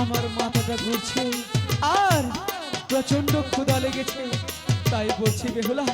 আমার মাথাটা ঘুরছে। আর প্রচণ্ড ক্ষুদা লেগেছে। তাই বলছি বেহুলা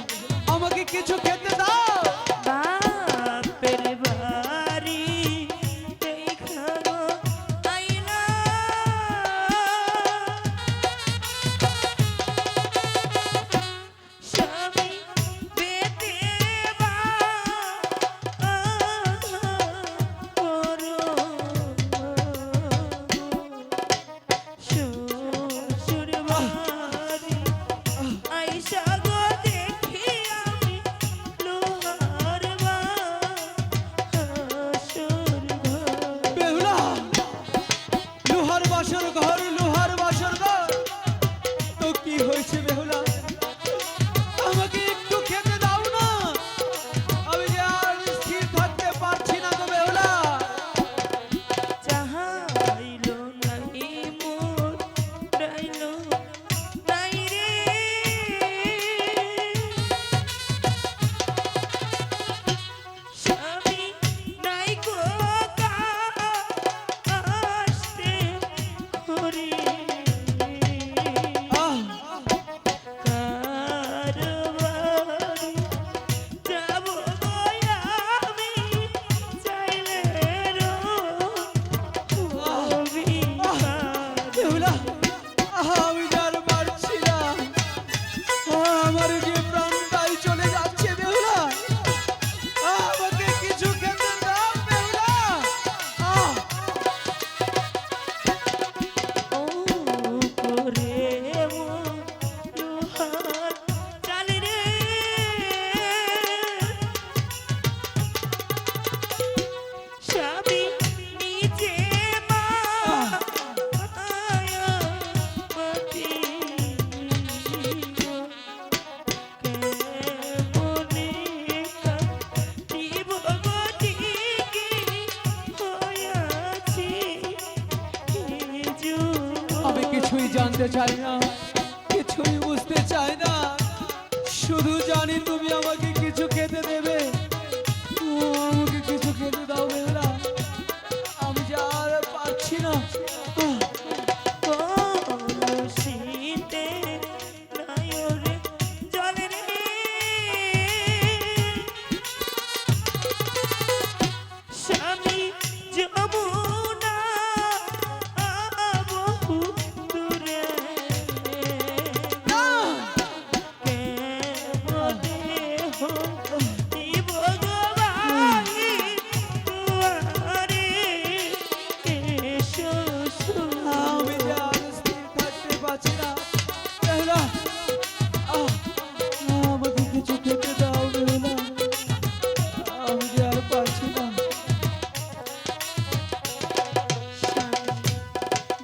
কিশোরগঞ্জ কিছুই জানতে চাই না কিছুই বুঝতে চাই না। শুধু জানি তুমি আমাকে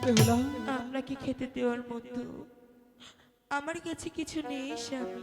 বেহুলা আমরা কি খেতে দেওয়ার মতো? আমার কাছে কিছু নেই স্বামী।